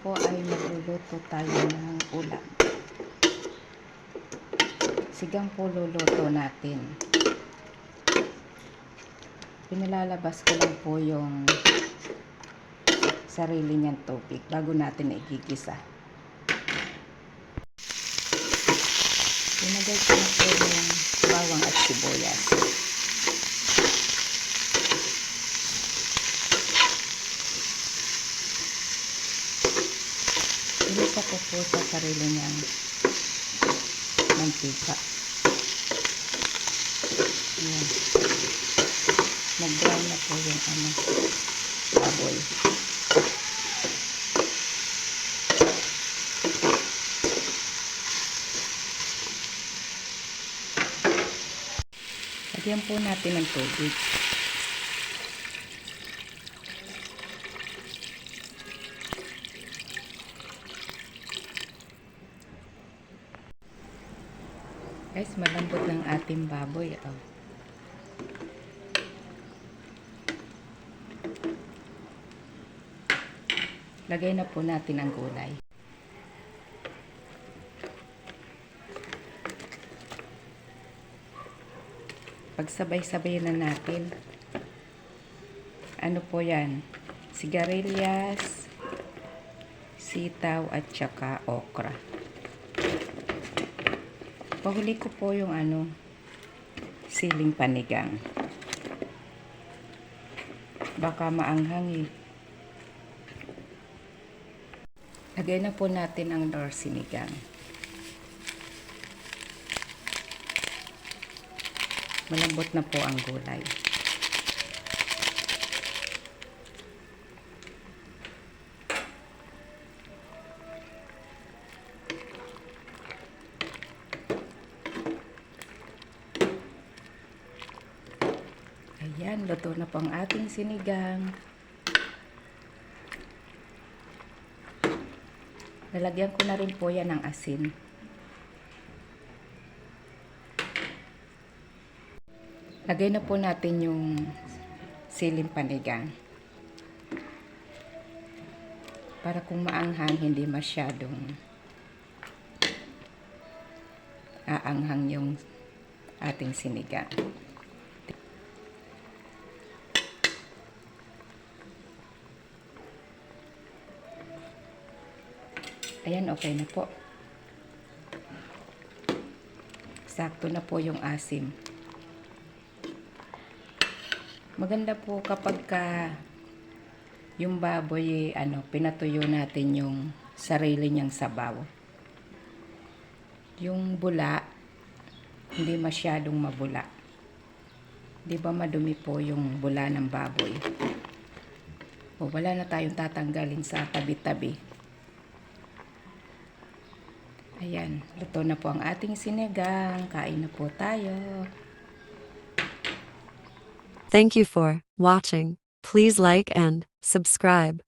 po ay magluluto tayo ng ulam. Sigang po luluto natin. Pinilalabas ko lang po yung sarili niyang tubig bago natin igigisa. Pinagay ko na po yung bawang at sibuyas. Ilisa ko po sa sarili niyang mantika. Ayan. Nag-brown na po yung ano, baboy. Lagyan po natin ng tubig. Guys, malambot ng ating baboy. Oh. Lagay na po natin ang gulay. Pagsabay-sabay na natin. Ano po yan? Sigarilyas, sitaw at saka okra. Pahuli ko po yung ano, siling panigang. Baka maanghang eh. Lagay na po natin ang nor sinigang. Malambot na po ang gulay. Ayan, luto na po ang ating sinigang. Lalagyan ko na rin po yan ng asin. Lagay na po natin yung siling panigang. Para kung maanghang, hindi masyadong aanghang yung ating sinigang. Ayan, okay na po. Sakto na po yung asim. Maganda po kapag ka yung baboy, ano, pinatuyo natin yung sarili niyang sabaw. Yung bula, hindi masyadong mabula. Di ba madumi po yung bula ng baboy? O wala na tayong tatanggalin sa tabi-tabi. Ayan, luto na po ang ating sinigang. Kain na po tayo. Thank you for watching. Please like and subscribe.